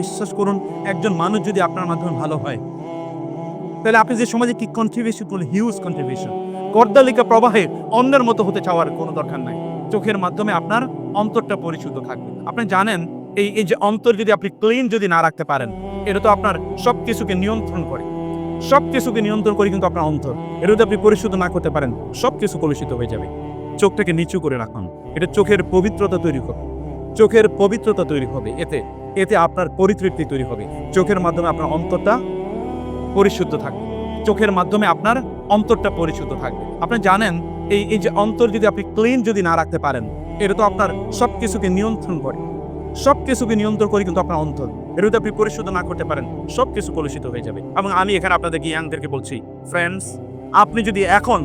বিশ্বাস করুন, একজন মানুষ যদি আপনার মাধ্যমে ভালো হয়। তাহলে আপনি যে সমাজে কি কন্ট্রিবিউশন করলেন হিউজ কন্ট্রিবিউশন কর্দালিকা প্রবাহে অন্যের মতো হতে চাওয়ার কোনো দরকার নাই। চোখের মাধ্যমে আপনার অন্তরটা পরিশুদ্ধ থাকবে। আপনি জানেন, এই এই যে অন্তর যদি আপনি ক্লিন যদি না রাখতে পারেন, এটা তো আপনার সব কিছুকে নিয়ন্ত্রণ করে। সব কিছুকে নিয়ন্ত্রণ করে কিন্তু আপনার অন্তর। এটা যদি আপনি পরিশুদ্ধ না করতে পারেন সব কিছু কলুষিত হয়ে যাবে। চোখটাকে নিচু করে রাখুন। এটা চোখের পবিত্রতা তৈরি হবে চোখের পবিত্রতা তৈরি হবে। এতে এতে আপনার পরিতৃপ্তি তৈরি হবে। চোখের মাধ্যমে আপনার অন্তরটা পরিশুদ্ধ থাকবে। চোখের মাধ্যমে আপনার অন্তরটা পরিশুদ্ধ থাকবে। আপনি জানেন, এই এই যে অন্তর যদি আপনি ক্লিন যদি না রাখতে পারেন, এটা তো আপনার সব কিছুকে নিয়ন্ত্রণ করে। সব কিছুকে নিয়ন্ত্রণ করে কিন্তু আপনার অন্তর। এটা যদি আপনি পরিশুদ্ধ না করতে পারেন সব কিছু কলুষিত হয়ে যাবে। এবং আমি এখানে আপনাদেরকে ইয়াংদেরকে বলছি ফ্রেন্ডস আপনি যদি এখন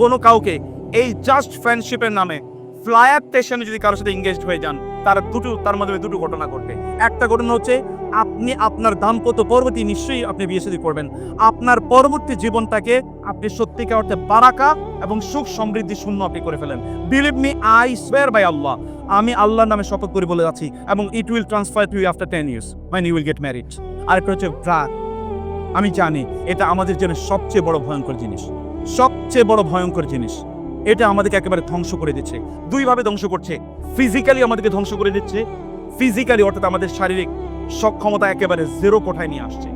কোনো কাউকে এই জাস্ট ফ্রেন্ডশিপের নামে ফ্লায়ার স্টেশনে যদি কারোর সাথে এঙ্গেজড হয়ে যান, তার দুটো, তার মাধ্যমে দুটো ঘটনা ঘটবে। একটা ঘটনা হচ্ছে, আপনি আপনার দাম্পত্য পরবর্তী নিশ্চয়ই আপনি বিয়ে শাদী করবেন। আপনার পরবর্তী জীবনটাকে আপনি সত্যিকার অর্থে বারাকা এবং সুখ সমৃদ্ধি শূন্য আপনি করে ফেলেন। Believe me I swear by Allah আমি আল্লাহর নামে শপথ করে বলে যাচ্ছি এবং it will transfer to you after ten years mine you will get married আরেকটা হচ্ছে ড্রাগ আমি জানি, এটা আমাদের জন্য সবচেয়ে বড় ভয়ঙ্কর জিনিস। সবচেয়ে বড় ভয়ঙ্কর জিনিস। এটা আমাদেরকে একেবারে ধ্বংস করে দিচ্ছে। দুইভাবে ধ্বংস করছে। ফিজিক্যালি আমাদেরকে ধ্বংস করে দিচ্ছে। ফিজিক্যালি অর্থাৎ আমাদের শারীরিক সক্ষমতা একেবারে জেরো কোঠায় নিয়ে আসছে।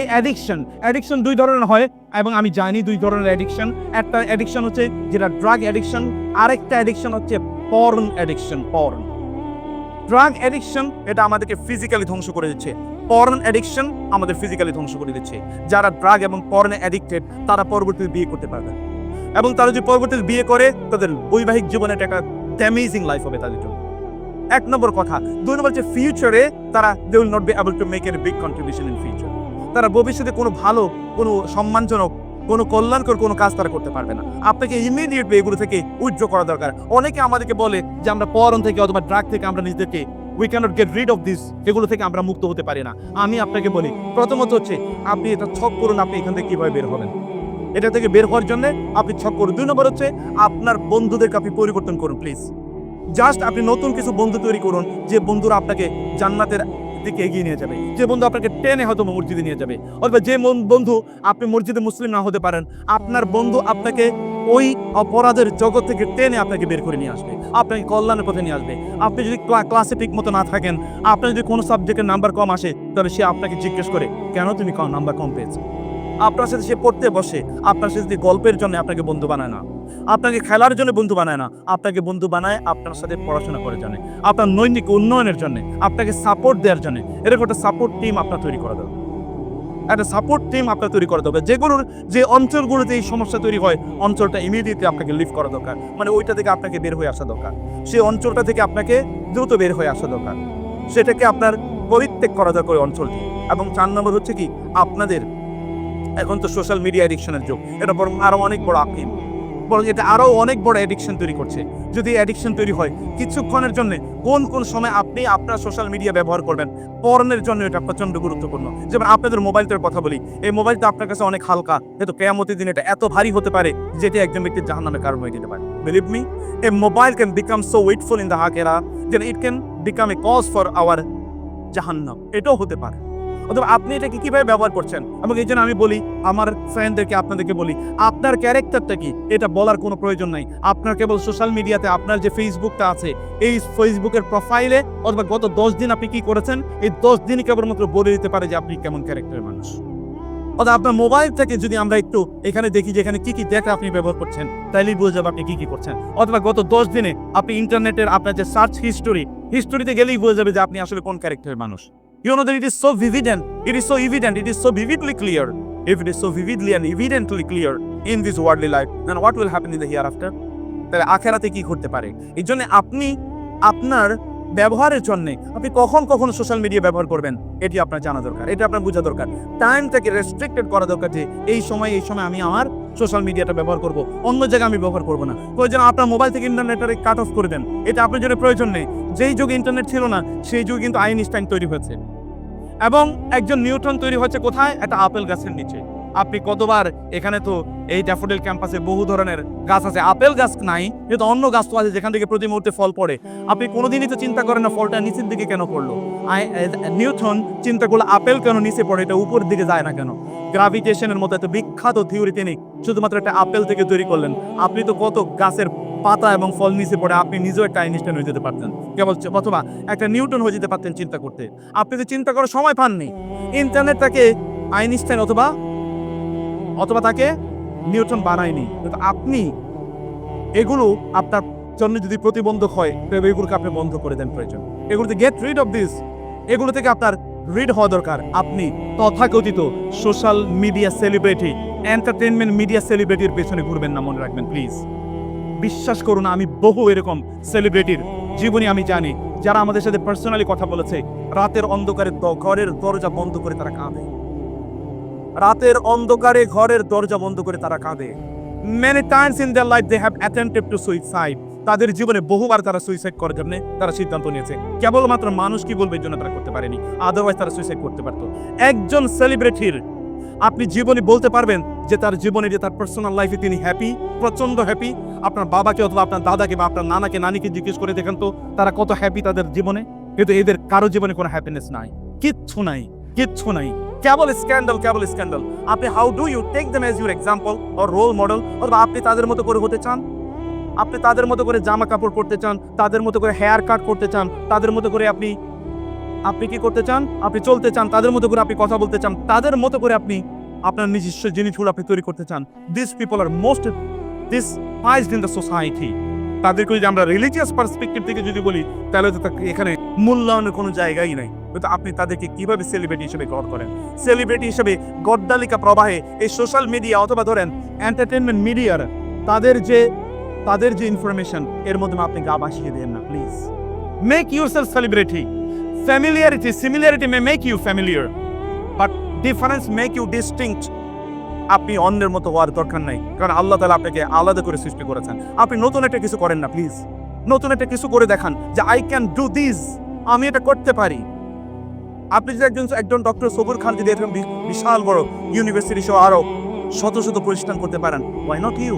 এই অ্যাডিকশন অ্যাডিকশন দুই ধরনের হয় এবং আমি জানি দুই ধরনের অ্যাডিকশন একটা অ্যাডিকশন হচ্ছে যেটা ড্রাগ অ্যাডিকশন আরেকটা অ্যাডিকশন হচ্ছে porn addiction porn drug addiction এটা আমাদেরকে ফিজিক্যালি ধ্বংস করে দিচ্ছে। পর্ন অ্যাডিকশন আমাদের ফিজিক্যালি ধ্বংস করে দিচ্ছে। যারা ড্রাগ এবং পর্নে অ্যাডিক্টেড তারা পরবর্তীতে বিয়ে করতে পারবে। এবং তারা যদি পরবর্তীতে বিয়ে করে, তাদের বৈবাহিক জীবনে একটা ড্যামেজিং লাইফ হবে তাদের জন্য। এক নম্বর কথা, দুই নম্বর হচ্ছে ফিউচারে তারা they will not be able to make a big contribution in future তারা ভবিষ্যতে কোনো ভালো, কোনো সম্মানজনক, কোনো কল্যাণকর কোনো কাজ তারা করতে পারবে না। আপনাকে ইমিডিয়েটলি এগুলো থেকে উইথড্র করা দরকার। অনেকে আমাদেরকে বলে যে, আমরা পরন থেকে অথবা ড্রাগ থেকে আমরা নিজেদেরকে we can't get rid of this এগুলো থেকে আমরা মুক্ত হতে পারি না। আমি আপনাকে বলি, প্রথমত হচ্ছে, আপনি এটা ছক করুন, আপনি এখান থেকে কীভাবে বের হবেন। এটা থেকে বের হওয়ার জন্য আপনি ছক করুন দুই নম্বর হচ্ছে আপনার বন্ধুদেরকে আপনি পরিবর্তন করুন প্লিজ জাস্ট আপনি নতুন কিছু বন্ধু তৈরি করুন, যে বন্ধুরা আপনাকে জান্নাতের দিকে এগিয়ে নিয়ে যাবে। যে বন্ধু আপনাকে টেনে হয়তো মসজিদে নিয়ে যাবে। অথবা যে বন্ধু আপনি মসজিদে মুসলিম না হতে পারেন, আপনার বন্ধু আপনাকে ওই অপরাধের জগৎ থেকে টেনে আপনাকে বের করে নিয়ে আসবে। আপনাকে কল্যাণের পথে নিয়ে আসবে। আপনি যদি ক্লাসে ঠিক মতো না থাকেন, আপনার যদি কোনো সাবজেক্টের নাম্বার কম আসে তাহলে সে আপনাকে জিজ্ঞেস করে, কেন তুমি নাম্বার কম পেয়েছ? আপনার সাথে সে পড়তে বসে, আপনার সাথে গল্পের জন্য আপনাকে বন্ধু বানায় না, আপনাকে খেলার জন্য বন্ধু বানায় না, আপনাকে বন্ধু বানায় আপনার সাথে পড়াশোনা করে জানে আপনার নৈতিক উন্নয়নের জন্য, আপনাকে সাপোর্ট দেওয়ার জন্য, এরকম একটা সাপোর্ট টিম আপনার তৈরি করা দরকার একটা সাপোর্ট টিম আপনার তৈরি করা দরকার যেগুলোর যে অঞ্চলগুলোতে এই সমস্যা তৈরি হয়, অঞ্চলটা ইমিডিয়েটলি আপনাকে লিভ করা দরকার। মানে ওইটা থেকে আপনাকে বের হয়ে আসা দরকার। সেই অঞ্চলটা থেকে আপনাকে দ্রুত বের হয়ে আসা দরকার। সেটাকে আপনার পরিত্যাগ করা দরকার অঞ্চলটি। এবং চার নম্বর হচ্ছে কি, আপনাদের এখন তো সোশ্যাল মিডিয়া এডিকশনের যুগ। এটা বরং আরও অনেক বড় আকিম বরং এটা আরও অনেক বড় এডিকশন তৈরি করছে। যদি এডিকশন তৈরি হয়, কিছুক্ষণের জন্য কোন কোন সময় আপনি আপনার সোশ্যাল মিডিয়া ব্যবহার করবেন, পর্নের জন্য এটা প্রচণ্ড গুরুত্বপূর্ণ। যেমন আপনাদের মোবাইলটার কথা বলি, এই মোবাইলটা আপনার কাছে অনেক হালকা, কিন্তু কেয়ামতের দিন এটা এত ভারী হতে পারে যেটি একজন ব্যক্তির জাহান নামে কারণ হয়ে যেতে পারে। Believe me a mobile can become so weightful in the হাকেরা যেন it can become a cause for our জাহান্নাম। এটাও হতে পারে। অথবা আপনি এটাকে কীভাবে ব্যবহার করছেন? এবং এই জন্য আমি বলি, আমার ফ্রেন্ডদেরকে আপনাদেরকে বলি, আপনার ক্যারেক্টারটা কি? এটা বলার কোনো প্রয়োজন নাই। আপনার কেবল সোশ্যাল মিডিয়াতে আপনার যে ফেসবুকটা আছে, এই ফেসবুকের প্রোফাইলে অথবা গত দশ দিন আপনি কি করেছেন? এই দশ দিনই কেবলমাত্র বলে দিতে পারে যে আপনি কেমন ক্যারেক্টারের মানুষ। অথবা আপনার মোবাইল থেকে যদি আমরা একটু এখানে দেখি যে এখানে কী কী ডেটা আপনি ব্যবহার করছেন, তাইলেই বুঝে যাবে আপনি কী কী করছেন। অথবা গত দশ দিনে আপনি ইন্টারনেটের আপনার যে সার্চ হিস্টোরি হিস্টোরিতে গেলেই বুঝে যাবে যে আপনি আসলে কোন ক্যারেক্টারের মানুষ। You know that it is so vivid and it is so evident, it is so vividly clear. If it is so vividly and evidently clear in this worldly life, then what will happen in the hereafter? তাহলে আখেরাতে কি করতে পারে এই জন্য আপনি আপনার ব্যবহারের জন্য আপনি কখন কখন সোশ্যাল মিডিয়া ব্যবহার করবেন এটি আপনার জানা দরকার এটা আপনার বোঝা দরকার টাইমটাকে রেস্ট্রিক্টেড করা দরকার যে এই সময় এই সময় আমি আমার সোশ্যাল মিডিয়াটা ব্যবহার করব, অন্য জায়গায় আমি ব্যবহার করব না। প্রয়োজন আপনার মোবাইল থেকে ইন্টারনেটটাকে কাট অফ করে দেন। এটা আপনার জন্য প্রয়োজন নেই। যেই যুগে ইন্টারনেট ছিল না, সেই যুগে কিন্তু আইনস্টাইন তৈরি হয়েছে। এবং একজন নিউট্রন তৈরি হয়েছে কোথায়? একটা আপেল গাছের নিচে। আপনি কতবার এখানে তো এই ড্যাফোডিল ক্যাম্পাসে বহু ধরনের গাছ আছে। আপেল গাছ নাই, কিন্তু অন্য গাছ তো আছে যেখান থেকে প্রতি মুহূর্তে ফল পড়ে। আপনি কোনোদিনই তো চিন্তা করেন না ফলটা নিচের দিকে কেন পড়ল। নিউটন চিন্তা করল আপেল কেন নিচে পড়ে, এটা উপরের দিকে যায় না কেন? গ্রাভিটেশনের মতো এত বিখ্যাত থিওরি তিনি শুধুমাত্র একটা আপেল থেকে তৈরি করলেন। আপনি তো কত গাছের পাতা এবং ফল নিচে পড়ে, আপনি নিজেও একটা আইনস্টাইন হয়ে যেতে পারতেন। কেবল অথবা একটা নিউটন হয়ে যেতে পারতেন চিন্তা করতে। আপনি তো চিন্তা করার সময় পাননি। ইন্টারনেটটাকে আইনস্টাইন অথবা অথবা তাকে নিউটন বানায়নি। কিন্তু আপনি এগুলো আপনার জন্য যদি প্রতিবন্ধক হয়, তবে এগুলোকে আপনি বন্ধ করে দেন প্রয়োজন। এগুলোতে গেট রিড অফ দিস এগুলো থেকে আপনার রিড হওয়া দরকার। আপনি তথাকথিত social media celebrity entertainment media সেলিব্রিটির পেছনে ঘুরবেন না, মনে রাখবেন প্লিজ বিশ্বাস করুন, আমি বহু এরকম সেলিব্রিটির জীবনী আমি জানি, যারা আমাদের সাথে পার্সোনালি কথা বলেছে। রাতের অন্ধকারে ঘরের দরজা বন্ধ করে তারা কাঁদে। রাতের অন্ধকারে ঘরের দরজা বন্ধ করে তারা কাঁদে। Many times in their life they have attempted to suicide তাদের জীবনে বহুবার তারা সুইসাইড করার জন্য তারা সিদ্ধান্ত নিয়েছে। কেবলমাত্র মানুষ কি বলবে জন্য তারা করতে পারেনি। আদারওয়াইজ তারা সুইসাইড করতে পারতো। একজন সেলিব্রিটির আপনি জীবনে বলতে পারবেন যে তার জীবনে যে তার পার্সোনাল লাইফে তিনি হ্যাপি প্রচণ্ড হ্যাপি আপনার বাবাকে অথবা আপনার দাদাকে বা আপনার নানাকে, নানিকে জিজ্ঞেস করে দেখেন তো তারা কত হ্যাপি তাদের জীবনে। কিন্তু এদের কারও জীবনে কোনো হ্যাপিনেস নাই। কিচ্ছু নাই। কিচ্ছু নাই। কেবল স্ক্যান্ডাল কেবল স্ক্যান্ডাল আপনি how do you take them as your example or role model অথবা আপনি তাদের মতো করে হতে চান? আপনি তাদের মতো করে জামা কাপড় পরতে চান, তাদের মতো করে হেয়ার কাট করতে চান, তাদের মতো করে আপনি আপনি কি করতে চান? আপনি চলতে চান, তাদের মতো করে আপনি কথা বলতে চান, তাদের মতো করে আপনি আপনার নিজস্ব জিনিসগুলো আপনি তৈরি করতে চান। This people are most despised in the society তাদেরকে যদি আমরা রিলিজিয়াস পার্সপেক্টিভ থেকে যদি বলি, তাহলে তো এখানে মূল্যায়নের কোনো জায়গাই নাই। কিন্তু আপনি তাদেরকে কীভাবে সেলিব্রিটি হিসেবে গড় করেন? সেলিব্রিটি হিসেবে গড্ডালিকা প্রবাহে এই সোশ্যাল মিডিয়া অথবা ধরেন এন্টারটেনমেন্ট মিডিয়ার তাদের যে তাদের যে ইনফরমেশন এর মধ্যে আপনি গা ভাসিয়ে দেন না please make yourself celebrity familiarity similarity may make you familiar but difference make you distinct আপনি অন্যের মতো হওয়ার দরকার নাই, কারণ আল্লাহ তালা আপনাকে আলাদা করে সৃষ্টি করেছেন। আপনি নতুন একটা কিছু করেন না প্লিজ নতুন একটা কিছু করে দেখান যে আই ক্যান ডু দিস আমি এটা করতে পারি। আপনি যদি একজন একজন ডক্টর সবুর খান যদি এরকম বিশাল বড় ইউনিভার্সিটি সহ আরও শত শত প্রতিষ্ঠান করতে পারেন ওয়াই নট ইউ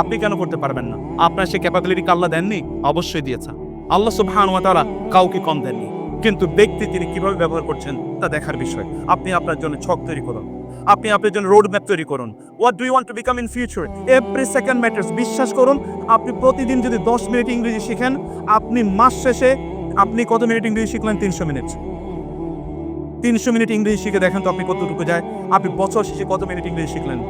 আপনি কেন করতে পারবেন না? আপনার সে ক্যাপাবিলিটি আল্লাহ দেননি? অবশ্যই দিয়েছেন। আল্লাহ সুবহানাহু ওয়া কাউকে কম দেননি। কিন্তু ব্যক্তি তিনি কীভাবে ব্যবহার করছেন, তা দেখার বিষয়। আপনি আপনার জন্য ছক তৈরি করুন। আপনি আপনার জন্য রোড ম্যাপ তৈরি করুন। What do want to become in future every second matters বিশ্বাস করুন, আপনি প্রতিদিন যদি দশ মিনিট ইংরেজি শিখেন, আপনি মাস শেষে, আপনি কত মিনিট ইংরেজি শিখলেন? তিনশো মিনিট তিনশো মিনিট ইংরেজি শিখে দেখেন তো আপনি কতটুকু যায়। আপনি বছর শেষে কত মিনিট ইংরেজি শিখলেন?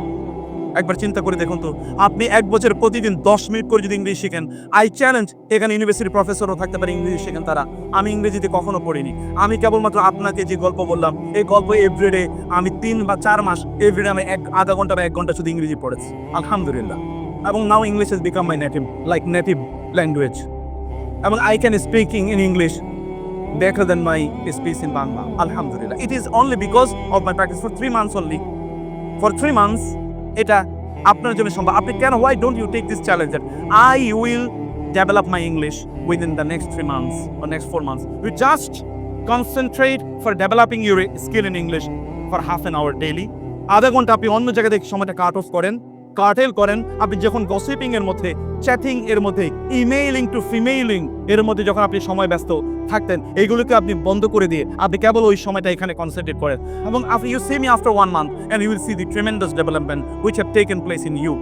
একবার চিন্তা করে দেখুন তো, আপনি এক বছর প্রতিদিন দশ মিনিট করে যদি ইংরেজি শিখেন আই চ্যালেঞ্জ এখানে ইউনিভার্সিটি প্রফেসরও থাকতে পারে ইংরেজি শেখেন তারা। আমি ইংরেজিতে কখনো পড়িনি। আমি কেবলমাত্র আপনাকে যে গল্প বললাম, এই গল্প এভরিডে আমি তিন বা চার মাস এভরিডে আমি এক, আধা ঘণ্টা বা এক ঘণ্টা শুধু ইংরেজি পড়েছি। আলহামদুলিল্লাহ। এবং now English is become my native like native language এবং I can speaking in English better than my speech in Bangla. Alhamdulillah. It is only because of my practice for three months only. For three months, এটা আপনার জন্য সম্ভব আপনি কেন why don't you take this challenge that I will develop my English within the next three months or next four months. You just concentrate for developing your skill in English for half an hour daily. আধা ঘণ্টা আপনি অন্য জায়গা থেকে সময়টা cut off করেন কাটেল করেন, আপনি যখন গসিপিং এর মধ্যে চ্যাটিং এর মধ্যে ইমেইলিং টু ফিমেইলিং এর মধ্যে যখন আপনি সময় ব্যস্ত থাকতেন এইগুলোকে আপনি বন্ধ করে দিয়ে আপনি কেবল ওই সময়টা এখানে কনসেন্ট্রেট করেন। এবং আপনি you see me after one month and you will see the tremendous development which have taken place in you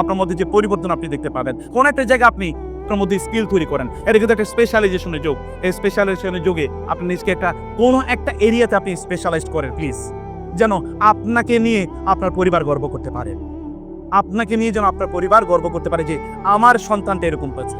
আপনার মধ্যে যে পরিবর্তন আপনি দেখতে পাবেন। কোন একটা জায়গায় আপনি আপনার মধ্যে স্কিল তৈরি করেন। এটা কিন্তু একটা স্পেশালাইজেশনের যোগ। এই স্পেশালাইজেশনের যোগে আপনি নিজেকে একটা, কোনো একটা এরিয়াতে আপনি স্পেশালাইজড করেন প্লিজ যেন আপনাকে নিয়ে আপনার পরিবার গর্ব করতে পারে। আপনাকে নিয়ে যেন আপনার পরিবার গর্ব করতে পারে যে আমার সন্তানটা এরকম হয়েছে।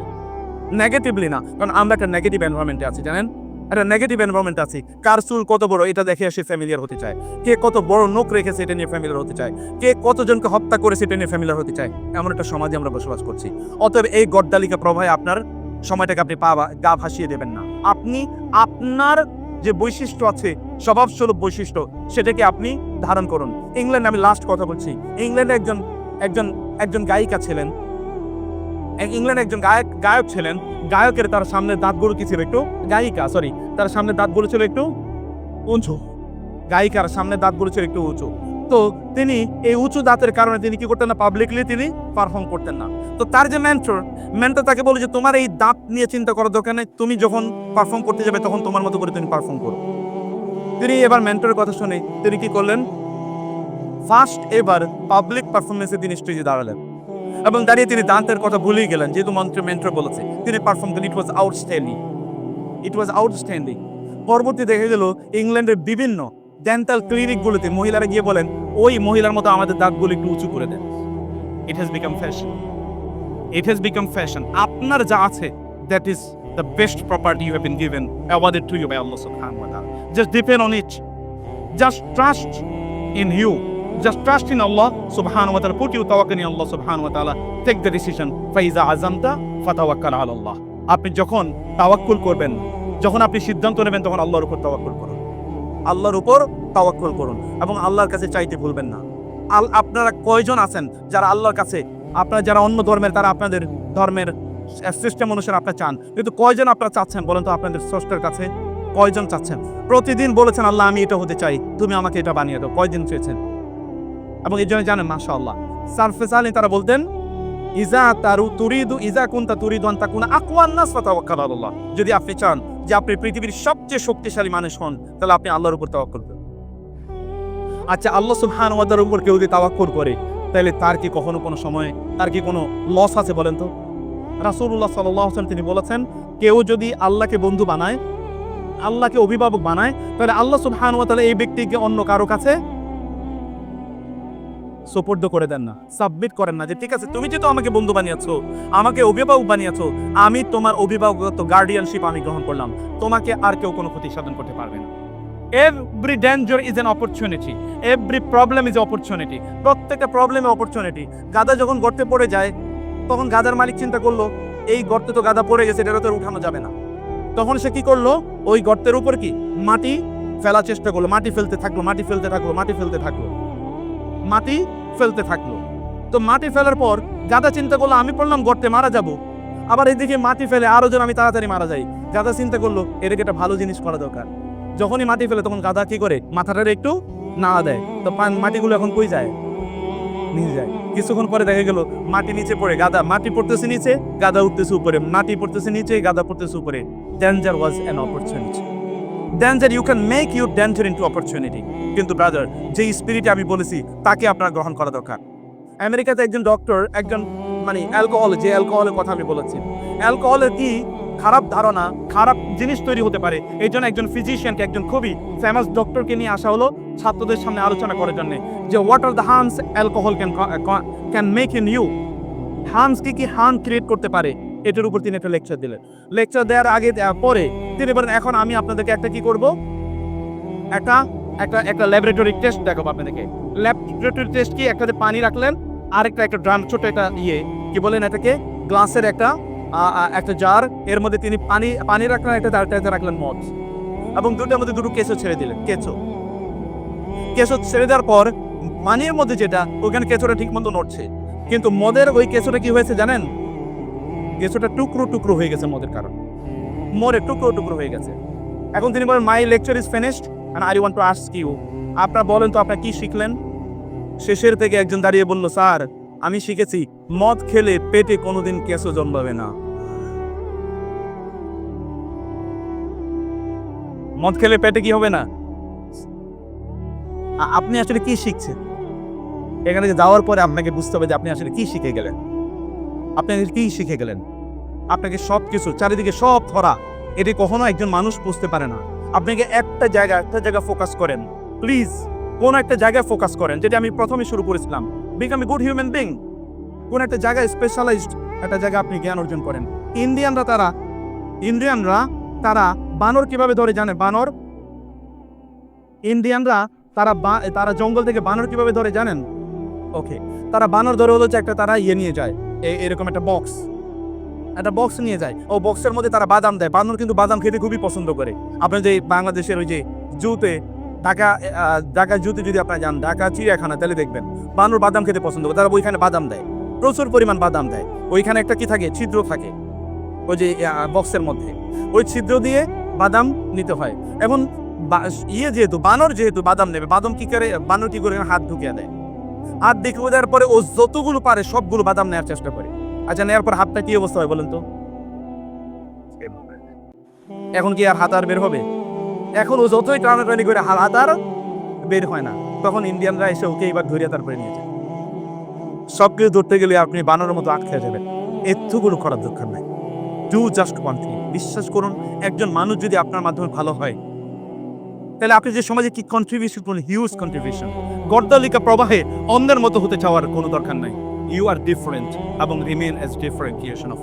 নেগেটিভলি না, কারণ আমরা একটা নেগেটিভ এনভারনমেন্টে আছি, জানেন? একটা নেগেটিভ এনভারনমেন্ট আছি। কার চুল কত বড়, এটা দেখে সে ফ্যামিলিয়ার হতে চায়। কে কত বড় নোক রেখেছে এটা নিয়ে ফ্যামিলিয়ার হতে চায়। কে কতজনকে হত্যা করেছে এটা নিয়ে ফ্যামিলিয়ার হতে চায়। এমন একটা সমাজে আমরা বসবাস করছি। অতএব এই গড্ডালিকা প্রভাবে আপনার সময়টাকে আপনি পা গা ভাসিয়ে দেবেন না। আপনি আপনার যে বৈশিষ্ট্য আছে স্বভাবস্বরূপ বৈশিষ্ট্য, সেটাকে আপনি ধারণ করুন। ইংল্যান্ড আমি লাস্ট কথা বলছি। ইংল্যান্ডে একজন একজন একজন গায়িকা ছিলেন। ইংল্যান্ডে একজন গায়ক গায়ক ছিলেন। গায়কের তার সামনে দাঁতগুলো কি ছিল একটু? গায়িকা সরি তার সামনে দাঁতগুলো ছিল একটু উঁচু। গায়িকার সামনে দাঁতগুলো ছিল একটু উঁচু। তো তিনি এই উঁচু দাঁতের কারণে তিনি কি করতেন না পাবলিকলি তিনি পারফর্ম করতেন না। তো তার যে মেন্টর মেন্টর তাকে বলে যে, তোমার এই দাঁত নিয়ে চিন্তা করার দরকার নেই। তুমি যখন পারফর্ম করতে যাবে, তখন তোমার মতো করে তুমি পারফর্ম করো। তিনি এবার মেন্টরের কথা শুনে তিনি কি করলেন? ফার্স্ট এবার পাবলিক পারফরমেন্সে তিনি স্টেজে দাঁড়ালেন। এবং দাঁড়িয়ে তিনি দান্তের কথা ভুলেই গেলেন, যেহেতু মন্ত্র মেন্টর বলেছে, তিনি পারফর্ম করেন ইট ওয়াজ আউটস্ট্যান্ডিং ইট ওয়াজ আউটস্ট্যান্ডিং পরবর্তী দেখা গেল ইংল্যান্ডের বিভিন্ন ডেন্টাল ক্লিনিকগুলোতে মহিলারা গিয়ে বলেন, ওই মহিলার মতো আমাদের দাঁতগুলো একটু উঁচু করে দেন। It has become fashion it has become fashion আপনার যা আছে that is the best property you have been given awarded to you by Allah সুবহানাহু ওয়া তাআলা just depend on it just trust in you. Just trust in Allah subhanahu wa ta'ala. Put your tawakkal in Allah subhanahu wa ta'ala. Take the decision. Faiza azamta, fatawakkal ala Allah. আপনি যখন তাওয়াক্কুল করবেন যখন আপনি সিদ্ধান্ত নেবেন, তখন আল্লাহর উপর তাওয়াক্কুল করুন। আল্লাহর উপর তাওয়াক্কুল করুন। এবং আল্লাহর কাছে চাইতে ভুলবেন না। আল, আপনারা কয়জন আছেন যারা আল্লাহর কাছে, আপনারা যারা অন্য ধর্মের, তারা আপনাদের ধর্মের সিস্টেম অনুসারে আপনি চান। কিন্তু কয়জন আপনারা চাচ্ছেন বলেন তো আপনাদের স্রষ্টার কাছে? কয়জন চাচ্ছেন? প্রতিদিন বলেছেন, আল্লাহ, আমি এটা হতে চাই। তুমি আমাকে এটা বানিয়ে দাও। কয়দিন চেয়েছেন? এবং এই জন্য জানেন মাশা আল্লাহ সারফেস আলী তারা বলতেন, ইজা তারু তুরিদু, ইজা কুন্তা তুরিদু আন্তা কুনা আকওয়ান নাস ফাতাওয়াক্কাল আল্লাহ। যদি আপনি চান যে আপনি পৃথিবীর সবচেয়ে শক্তিশালী মানুষ হন, তাহলে আপনি আল্লাহর উপর তাওয়াক্কুল করুন। আচ্ছা আল্লাহ সুবহানাহু ওয়া তাআলার উপর কেউ যদি তাওয়াক্কুল করে, তাহলে তার কি কখনো কোনো সময়, তার কি কোনো লস আছে বলেন তো? রাসূলুল্লাহ সাল্লাল্লাহু আলাইহি তিনি বলেছেন, কেউ যদি আল্লাহকে বন্ধু বানায়, আল্লাহকে অভিভাবক বানায়, তাহলে আল্লাহ সুবহানাহু ওয়া তাআলা এই ব্যক্তিকে অন্য কারও কাছে সোপর্দ করে দেন না সাবমিট করেন না যে, ঠিক আছে, তুমি যেহেতু আমাকে বন্ধু বানিয়েছো, আমাকে অভিভাবক বানিয়েছো, আমি তোমার অভিভাবকত্ব গার্ডিয়ানশিপ আমি গ্রহণ করলাম। তোমাকে আর কেউ কোনো ক্ষতি সাধন করতে পারবে না। Every danger is an opportunity every problem is opportunity প্রত্যেকটা প্রবলেমে অপরচুনিটি গাদা যখন গর্তে পড়ে যায়, তখন গাদার মালিক চিন্তা করল, এই গর্তে তো গাদা পড়ে গেছে, এটা তো উঠানো যাবে না। তখন সে কি করল? ওই গর্তের উপর কি? মাটি ফেলার চেষ্টা করল, মাটি ফেলতে থাকল, মাটি ফেলতে থাকল, মাটি ফেলতে থাকল। মাটি ফেলতে থাকল। তো মাটি ফেলার পর গাদা চিন্তা করল, আমি পড়লাম গর্তে মারা যাব। আবার এদিকে মাটি ফেলে আরও যেন আমি তাড়াতাড়ি মারা যাই। গাদা চিন্তা করল এটাকে একটা ভালো জিনিস করা দরকার। যখনই মাটি ফেলে তখন গাদা কি করে? মাথাটারে একটু নাড়া দেয়। তো মাটিগুলো এখন কই যায়? নিচে যায়। কিছুক্ষণ পরে দেখা গেল, মাটি নিচে পড়ে, গাদা মাটি পড়তেছে নিচে, গাদা উঠতেছে উপরে। মাটি পড়তেছে নিচে, গাদা পড়তেছে উপরে। Danger was an opportunity danger you can make your danger into opportunity কিন্তু ব্রাদার যে স্পিরিটে আমি বলেছি, তাকে আপনার গ্রহণ করা দরকার। আমেরিকাতে একজন ডক্টর একজন মানে অ্যালকোহল যে অ্যালকোহলের কথা আমি বলেছি। অ্যালকোহলের কি খারাপ ধারণা, খারাপ জিনিস তৈরি হতে পারে। এই জন্য একজন ফিজিশিয়ানকে একজন খুবই ফেমাস ডক্টরকে নিয়ে আসা হলো ছাত্রদের সামনে আলোচনা করার জন্য। যে what are the harms alcohol can can make in you harms কি কি হার্ম ক্রিয়েট করতে পারে? এটার উপর তিনি একটা লেকচার দিলেন। লেকচার দেওয়ার আগে পরে তিনি বলেন, এখন আমি আপনাদেরকে একটা কি করব? একটা একটা একটা ল্যাবরেটরি টেস্ট দেখাবো আপনাদেরকে। ল্যাবরেটরি টেস্ট কি? একটাতে পানি রাখলেন, আরেকটা একটা ড্রাম ছোট একটা ইয়ে কি বলেন এটাকে? গ্লাসের একটা একটা জার এর মধ্যে তিনি পানি পানি রাখলেন, একটা তারটাতে রাখলেন মদ। এবং দুটোর মধ্যে দুটো কেঁচো ছেড়ে দিলেন, কেঁচো। কেঁচো ছেড়ে দেওয়ার পর পানির মধ্যে যেটা, ওখানে কেঁচোটা ঠিক মতো নড়ছে। কিন্তু মদের ওই কেঁচোটা কি হয়েছে জানেন? কেঁচোটা টুকরো টুকরো হয়ে গেছে মদের কারণ। মরে টুকরো টুকরো হয়ে গেছে। এখন তিনি বলেন my lecture is finished and I want to ask you আপনারা বলেন তো আপনারা কি শিখলেন? শেষের থেকে একজন দাঁড়িয়ে বলল, স্যার, আমি শিখেছি, মদ খেলে পেটে কোনোদিন কেঁচো জন্মাবে না। মদ খেলে পেটে কি হবে না? আপনি আসলে কি শিখছেন? এখানে যাওয়ার পরে আপনাকে বুঝতে হবে যে আপনি আসলে কি শিখে গেলেন। আপনি আসলে কি শিখে গেলেন? আপনাকে সব কিছু চারিদিকে সব ধরা, এটি কখনো একজন মানুষ বুঝতে পারে না। আপনাকে একটা জায়গা একটা জায়গা ফোকাস করেন। প্লিজ কোন একটা জায়গায় ফোকাস করেন, যেটা আমি প্রথমে শুরু করেছিলাম। Become a good human being কোন একটা জায়গায় স্পেশালাইজড একটা জায়গা আপনি জ্ঞান অর্জন করেন। ইন্ডিয়ানরা তারা ইন্ডিয়ানরা তারা বানর কীভাবে ধরে জানে? বানর? ইন্ডিয়ানরা তারা তারা জঙ্গল থেকে বানর কীভাবে ধরে জানেন? ওকে তারা বানর ধরে যে একটা তারা ইয়ে নিয়ে যায়। এরকম একটা বক্স একটা বক্স নিয়ে যায়। ও বক্সের মধ্যে তারা বাদাম দেয়। বানর কিন্তু বাদাম খেতে খুবই পছন্দ করে। আপনার যে বাংলাদেশের ওই যে জুতে, ঢাকা ঢাকা জুতে যদি আপনারা যান, ঢাকা, চিড়িয়াখানা, তাহলে দেখবেন বানর বাদাম খেতে পছন্দ করে। তারা ওইখানে বাদাম দেয়। প্রচুর পরিমাণ বাদাম দেয়। ওইখানে একটা কি থাকে? ছিদ্র থাকে। ওই যে বক্সের মধ্যে। ওই ছিদ্র দিয়ে বাদাম নিতে হয়। এখন ইয়ে যেহেতু, বানর যেহেতু বাদাম নেবে, বাদাম কি করে, বানর কি করে হাত ঢুকিয়ে দেয়? হাত ঢুকিয়ে দেওয়ার পরে ও যতগুলো পারে সবগুলো বাদাম নেওয়ার চেষ্টা করে। আচ্ছা নেওয়ার পর হাতটা কি অবস্থা হয় বলেন তো? এখন কি আর হাত আর বের হবে? এখন ও যতই টানাটানি করে হাত আর বের হয় না। তখন ইন্ডিয়ানরা এসে ওকে এবার ধরিয়ে তারপরে নিয়ে যায়। সব কিছু ধরতে গেলে আপনি বানরের মতো আটকে যাবেন। এতগুলো করার দরকার নাই। ডু জাস্ট ওয়ান থিং বিশ্বাস করুন, একজন মানুষ যদি আপনার মাধ্যমে ভালো হয় তাহলে আপনি যে সমাজে কি কন্ট্রিবিউশন করুন হিউজ কন্ট্রিবিউশন গর্দালিকা প্রবাহে অন্যের মতো হতে চাওয়ার কোনো দরকার নাই। ইউ আর ডিফারেন্ট এবং remain as different creation of